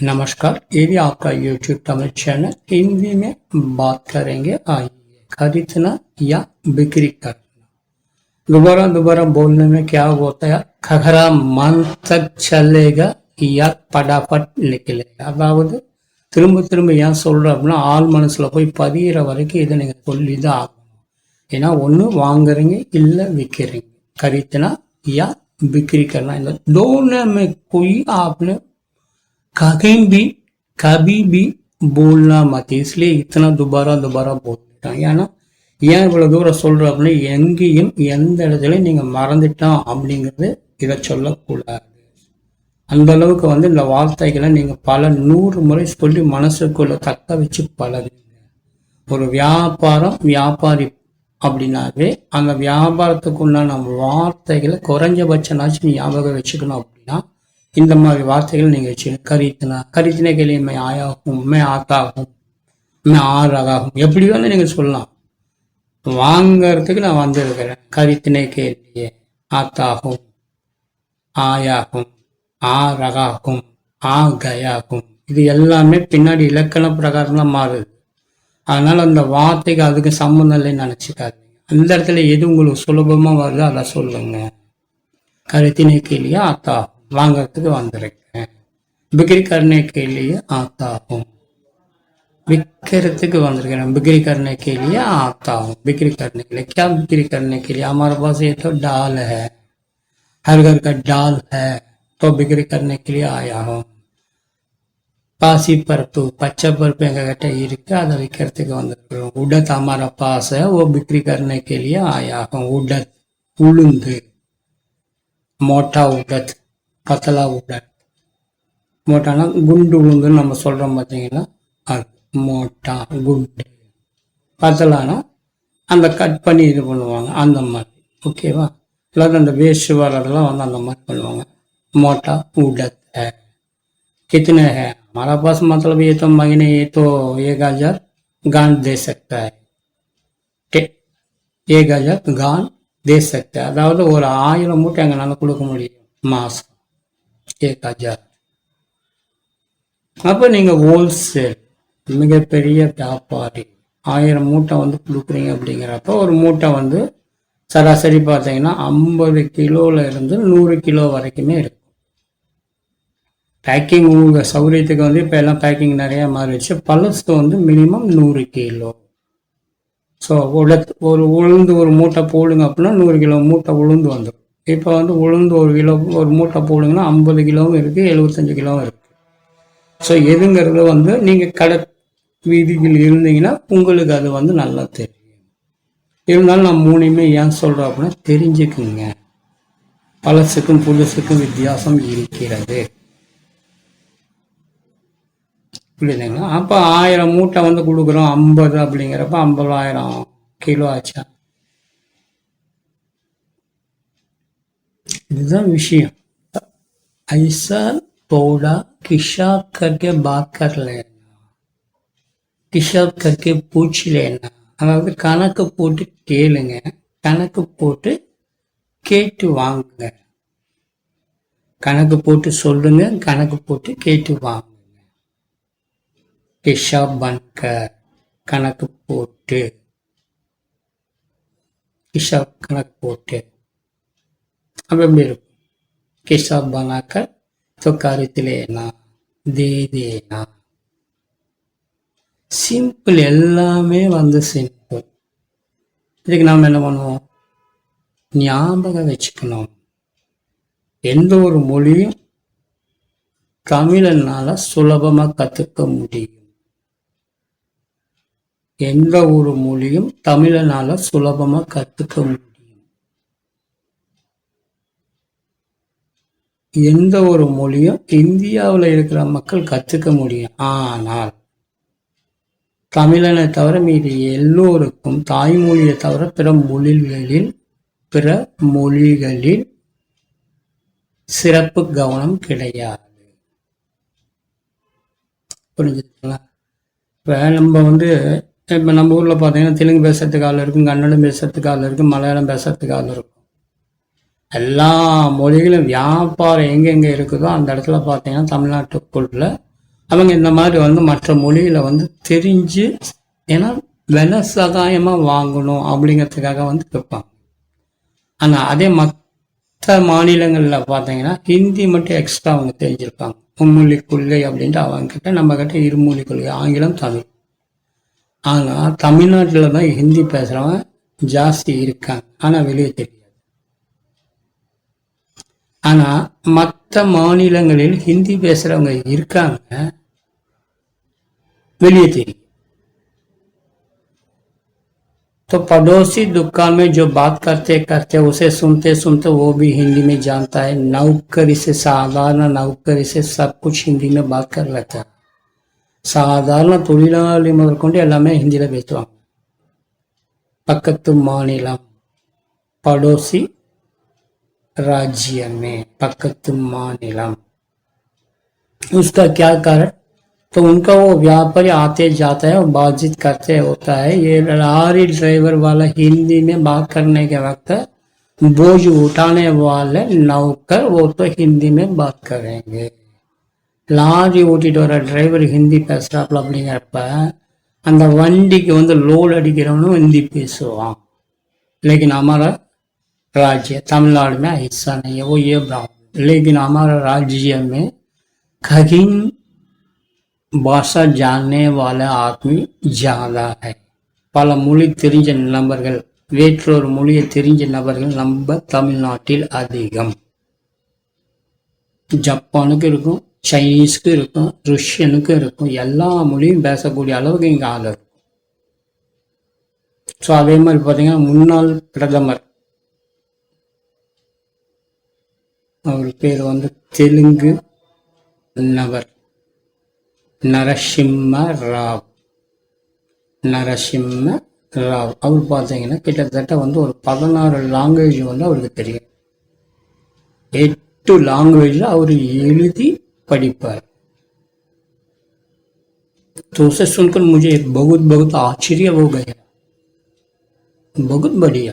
नमस्कार ये भी आपका YouTube तमिल चैनल हिंदी में बात करेंगे आइए खरीदना या बिक्री करना दोबारा दोबारा बोलने में क्या होता है खगरा मन तक चलेगा या पटापट निकलेगा அதாவது திரும்ப திரும்ப ஏன் சொல்கிறேன் அப்படின்னா ஆள் மனசில் போய் பதிகிற வரைக்கும் இதை நீங்கள் சொல்லி தான் ஆகணும் ஏன்னா ஒன்று வாங்குறீங்க இல்லை விற்கிறீங்க खरीदना या बिक्री करना इन दोनों में कोई आपने कहीं भी कभी भी बोलना मत इसलिए इतना दोबारा दोबारा ஏன்னா ஏன் இவ்வளோ தூரம் சொல்கிறோம் அப்படின்னா எங்கேயும் எந்த இடத்துலையும் நீங்கள் மறந்துட்டான் அப்படிங்கிறது இதை சொல்லக்கூடாது அந்த அளவுக்கு வந்து இந்த வார்த்தைகளை நீங்கள் பல நூறு முறை சொல்லி மனசுக்குள்ள தக்க வச்சு பழகுங்க ஒரு வியாபாரம் வியாபாரி அப்படின்னாவே அந்த வியாபாரத்துக்கு உண்டான வார்த்தைகளை குறைஞ்சபட்சனாச்சும் ஞாபகம் வச்சுக்கணும் அப்படின்னு இந்த மாதிரி வார்த்தைகள் நீங்க வச்சுக்கணும் கரித்தனா கரித்தின கேள்வி மே ஆயாகும் மே ஆத்தாகும் மே ஆறாகும் எப்படி வேணும் நீங்க சொல்லலாம். வாங்கறதுக்கு நான் வந்திருக்கிறேன். கரித்தினை கேள்வியே ஆத்தாகும் ஆயாகும் ஆ ரகாகும் ஆ கயாகும் இது எல்லாமே பின்னாடி இலக்கண பிரகாரம்லாம் மாறுது. அதனால அந்த வார்த்தைக்கு அதுக்கு சம்மந்தம் இல்லைன்னு நினச்சிக்காதீங்க. அந்த இடத்துல எது உங்களுக்கு சுலபமா வருதோ அதை சொல்லுங்க. கருத்தினை கேள்வியே ஆத்தாகும் வாங்கறதுக்கு வந்திருக்கேன் பிக்ரி கருணை கேள்வியே ஆத்தாகும் विक्रतिक वंदरगण बिक्री करने के लिए आता हूँ बिक्री करने के लिए क्या बिक्री करने के लिए हमारे पास ये तो डाल है हर घर का डाल है तो बिक्री करने के लिए आया हूँ பாசி பருப்பு பச்சை பருப்பு எங்ககிட்ட இருக்கு அதை விற்கிறதுக்கு வந்திருக்கிறோம் உடத் हमारा पास है वो बिक्री करने के लिए आया हूँ उडत உளுந்து மோட்டா உடத் பத்தலா உடத் மோட்டானா குண்டு உளுந்துன்னு நம்ம சொல்றோம் பார்த்தீங்களா அது மோட்டா குண்டு பத்தலானா அந்த கட் பண்ணி இது பண்ணுவாங்க அந்த மாதிரி ஓகேவா இல்லாத அந்த வேஸ்ட் வர்றதெல்லாம் வந்து அந்த மாதிரி பண்ணுவாங்க मोटा उड़त है कितने हैं हमारा पास मतलब ये तो महीने ये तो एक हजार गान दे सकता है टे- एक हजार गान दे सकता है அதாவது ஒரு ஆயிரம் மூட்டை எங்களால கொடுக்க முடியும் மாசம் ஏக் ஹஜார் அப்போ நீங்கள் ஹோல்சேல் மிகப்பெரிய வியாபாரி ஆயிரம் மூட்டை வந்து கொடுக்குறீங்க அப்படிங்கிறப்ப ஒரு மூட்டை வந்து சராசரி பார்த்தீங்கன்னா ஐம்பது கிலோவில் இருந்து நூறு கிலோ வரைக்குமே இருக்கும். பேக்கிங் உங்கள் சௌகரியத்துக்கு வந்து இப்போ எல்லாம் பேக்கிங் நிறைய மாறிடுச்சு. பழசு வந்து மினிமம் நூறு கிலோ. ஸோ உலத் ஒரு உளுந்து ஒரு மூட்டை போடுங்க அப்படின்னா நூறு கிலோ மூட்டை உளுந்து வந்துடும். இப்போ வந்து உளுந்து ஒரு கிலோ ஒரு மூட்டை போடுங்கன்னா ஐம்பது கிலோவும் இருக்குது எழுபத்தஞ்சு கிலோவும் இருக்குது ஸோ எதுங்கிறது வந்து நீங்கள் கடை வீதியில் இருந்தீங்கன்னா உங்களுக்கு அது வந்து நல்லா தெரியும். இருந்தாலும் நான் மூணையுமே ஏன் சொல்கிறோம் அப்படின்னா தெரிஞ்சுக்குங்க. பழசுக்கும் புதுசுக்கும் வித்தியாசம் இருக்கிறது. புரியுதுங்களா? அப்போ ஆயிரம் மூட்டை வந்து கொடுக்குறோம் ஐம்பது அப்படிங்கிறப்ப ஐம்பதாயிரம் கிலோ ஆச்சா? இதுதான் விஷயம். ஐசா பவுடா கிஷா கர்கே பாக்கர் லேனா கிஷா கர்கே பூச்சி லேனா அதாவது கணக்கு போட்டு கேளுங்க. கணக்கு போட்டு கேட்டு வாங்குங்க. கணக்கு போட்டு சொல்லுங்க கணக்கு போட்டு கேட்டு வாங்குங்க. கிஷா பன்கர் கணக்கு போட்டு. கிஷா கணக்கு போட்டு. அப்போ எப்படி இருக்கும்? கிஷாபானாக்க தொக்காரத்திலேனா தேதேனா சிம்பிள் எல்லாமே வந்து சிம்பிள் இதுக்கு நாம் என்ன பண்ணுவோம்? ஞாபகம் வச்சுக்கணும். எந்த ஒரு மொழியும் தமிழனால சுலபமாக கற்றுக்க முடியும். எந்த ஒரு மொழியும் தமிழனால சுலபமாக கற்றுக்க முடியும். எந்த ஒரு மொழியும் இந்தியாவில் இருக்கிற மக்கள் கற்றுக்க முடியும். ஆனால் தமிழனை தவிர மீது எல்லோருக்கும் தாய்மொழியை தவிர பிற மொழிகளில் பிற மொழிகளில் சிறப்பு கவனம் கிடையாது. புரிஞ்சுதுங்களா? இப்போ நம்ம வந்து இப்போ நம்ம ஊரில் பார்த்தீங்கன்னா தெலுங்கு பேசுறதுக்கு ஆள் இருக்கும் கன்னடம் பேசுறதுக்கு ஆள் இருக்கும் மலையாளம் பேசுறதுக்கு ஆள் இருக்கும். எல்லா மொழிகளும் வியாபாரம் எங்கெங்கே இருக்குதோ அந்த இடத்துல பார்த்தீங்கன்னா தமிழ்நாட்டுக்குள்ள அவங்க இந்த மாதிரி வந்து மற்ற மொழியில் வந்து தெரிஞ்சு ஏன்னா விலை சகாயமாக வாங்கணும் அப்படிங்கிறதுக்காக வந்து கேட்பாங்க ஆனால் அதே மற்ற மாநிலங்களில் பார்த்தீங்கன்னா ஹிந்தி மட்டும் எக்ஸ்ட்ரா அவங்க தெரிஞ்சிருப்பாங்க. மும்மொழி கொள்கை அப்படின்ட்டு அவங்க கிட்ட நம்ம கிட்ட இருமொழி கொள்கை ஆங்கிலம் தமிழ். ஆனால் தமிழ்நாட்டில் தான் ஹிந்தி பேசுகிறவங்க ஜாஸ்தி இருக்காங்க. ஆனால் வெளியே தெரியும் ஆனால் மற்ற மாநிலங்களில் ஹிந்தி பேசுகிறவங்க இருக்காங்க வெளியே தெரியும் तो पड़ोसी दुकान में जो बात करते करते उसे सुनते सुनते वो भी हिंदी में जानता है नौकरी से साधारण नौकरी से सब कुछ हिंदी में बात कर लेता है சாதாரண தொழிலாளி முதற்கொண்டு எல்லாமே ஹிந்தியில பேசுவாங்க பக்கத்து மாநிலம் படோசி राज्य में पकत मानिलम उसका क्या कारण तो उनका वो व्यापारी आते जाता है और बातचीत करते होता है ये लॉरी ड्राइवर वाला हिंदी में बात करने के वक्त बोझ उठाने वाले नौकर वो तो हिंदी में बात करेंगे லாரி ஓட்டிட்டு வர டிரைவர் ஹிந்தி பேசுறாப்புல அப்படிங்கிறப்ப அந்த வண்டிக்கு வந்து லோடு அடிக்கிறவனும் ஹிந்தி பேசுவான் लेकिन हमारा राज्य तमिलनाडु में ऐसा नहीं है वो ये ब्राह्मण लेकिन हमारा राज्य में कहीं பாஷா ஜானே வால ஆத்மி ஜாதா ஹை பல மொழி தெரிஞ்ச நபர்கள் வேற்றொரு மொழியை தெரிஞ்ச நபர்கள் நம்ம தமிழ்நாட்டில் அதிகம் ஜப்பானுக்கு இருக்கும் சைனீஸ்க்கு இருக்கும் ருஷ்யனுக்கு இருக்கும் எல்லா மொழியும் பேசக்கூடிய அளவுக்கு இங்கே ஆள் இருக்கும் ஸோ அதே மாதிரி பார்த்தீங்கன்னா முன்னாள் பிரதமர் அவர் பேர் வந்து தெலுங்கு நபர் நரசிம்ம ராவ் நரசிம்ம ராவ் அவர் பார்த்தீங்கன்னா கிட்டத்தட்ட வந்து ஒரு பதினாறு லாங்குவேஜ் வந்து அவருக்கு தெரியும் எட்டு லாங்குவேஜில் அவர் எழுதி படிப்பார் तो उसे सुनकर मुझे बहुत बहुत आश्चर्य हो गया बहुत बढ़िया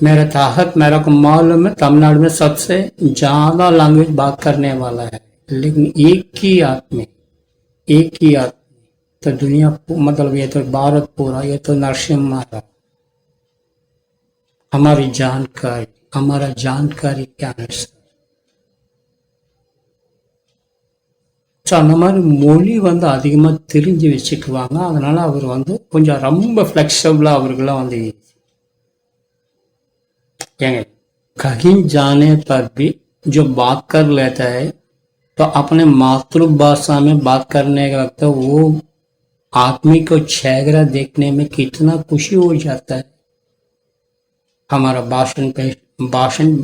मेरा ताकत मेरा को मालूम है तमिलनाडु में सबसे ज्यादा लैंग्वेज बात करने वाला है लेकिन एक ही आदमी एक ही आदमी तो दुनिया पू- मतलब ये तो भारत पूरा ये तो नरसिम्हा राव हमारी जानकारी हमारा जानकारी क्या है सर ஸோ அந்த மாதிரி மொழி வந்து அதிகமாக தெரிஞ்சு வச்சுக்குவாங்க அதனால அவர் வந்து கொஞ்சம் ரொம்ப ஃப்ளெக்சிபிளாக அவருக்கெல்லாம் வந்து ஏங்க कहीं जाने पर भी जो बात कर लेता है तो अपने मातृभाषा में बात करने का वक्त वो आदमी को चेहरा देखने में कितना खुशी हो जाता है हमारा भाषण पे भाषण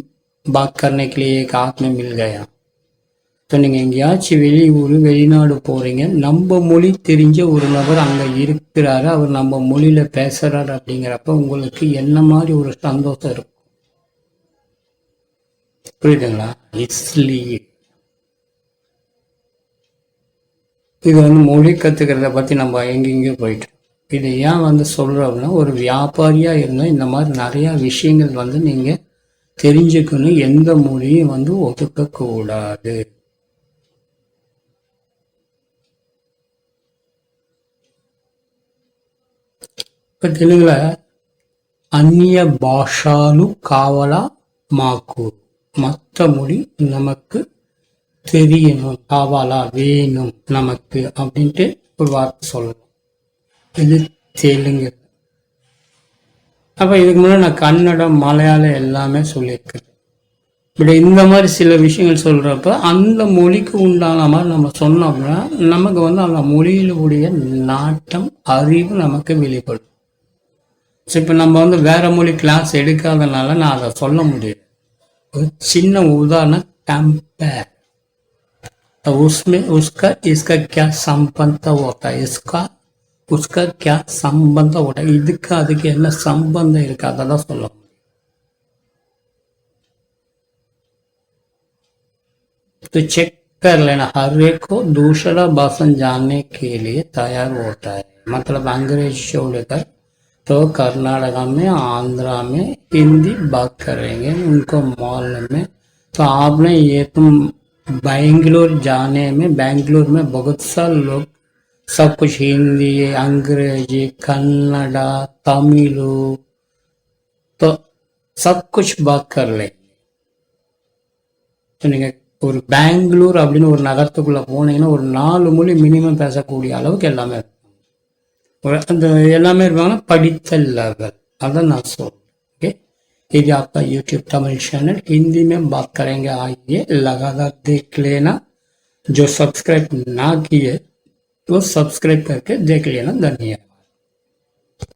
बात करने के लिए एक आदमी मिल गया ஸோ நீங்கள் எங்கேயாச்சும் வெளியூர் வெளிநாடு போகிறீங்க நம்ம மொழி தெரிஞ்ச ஒரு நபர் அங்கே இருக்கிறாரு அவர் நம்ம மொழியில் பேசுகிறாரு அப்படிங்கிறப்ப உங்களுக்கு என்ன மாதிரி ஒரு சந்தோஷம் இருக்கும் புரியுதுங்களா? இது வந்து மொழி கற்றுக்கிறத பற்றி நம்ம எங்கெங்கேயோ போயிட்டோம். இதை ஏன் வந்து சொல்கிறோம் அப்படின்னா ஒரு வியாபாரியாக இருந்தால் இந்த மாதிரி நிறையா விஷயங்கள் வந்து நீங்கள் தெரிஞ்சுக்கணும். எந்த மொழியும் வந்து ஒதுக்கக்கூடாது. இப்போ தெலுங்குல அந்நிய பாஷாலும் காவலா மாக்கூர் மற்ற மொழி நமக்கு தெரியணும். காவலா வேணும் நமக்கு அப்படின்ட்டு ஒரு வார்த்தை சொல்லணும். இது தெலுங்கு. அப்போ இதுக்கு முன்னாடி நான் கன்னடம் மலையாளம் எல்லாமே சொல்லியிருக்கேன். இப்படி இந்த மாதிரி சில விஷயங்கள் சொல்கிறப்ப அந்த மொழிக்கு உண்டான மாதிரி நம்ம சொன்னோம்னா நமக்கு வந்து அந்த மொழியிலுடைய நாட்டம் அறிவு நமக்கு வெளிப்படும். ஸோ இப்போ நம்ம வந்து வேற மொழி கிளாஸ் எடுக்காதனால நான் அதை சொல்ல முடியும் ஒரு சின்ன உதாரணம் कंपेयर तो उसमें उसका इसका क्या संबंध होता है इसका उसका क्या संबंध होता है இதுக்கு அதுக்கு என்ன சம்பந்தம் இருக்கு அதை தான் சொல்ல முடியும் तो चेक कर लेना हर एक को दूसरा भाषण जानने के लिए तैयार होता है मतलब अंग्रेजी छोड़कर तो कर्नाटका में आंध्रा में हिंदी बात करेंगे उनको मालूम है तो आपने ये तुम बेंगलोर जाने में बेंगलोर में बहुत सा लोग सब कुछ हिंदी अंग्रेजी कन्नड़ा तमिल तो सब कुछ बात कर लेंगे ஸோ நீங்கள் ஒரு பெங்களூர் அப்படின்னு ஒரு நகரத்துக்குள்ளே போனீங்கன்னா ஒரு நாலு மொழி மினிமம் பேசக்கூடிய அளவுக்கு எல்லாமே இருக்கும் ஒரு அந்த எல்லாமே இருப்பாங்கன்னா படித்த லெவல் அதான் நான் சொல்றேன் ओके ये जो आपका यूट्यूब तमिल चैनल हिंदी में बात करेंगे आइए लगातार देख लेना जो सब्सक्राइब ना किए वो सब्सक्राइब करके देख लेना धन्यवाद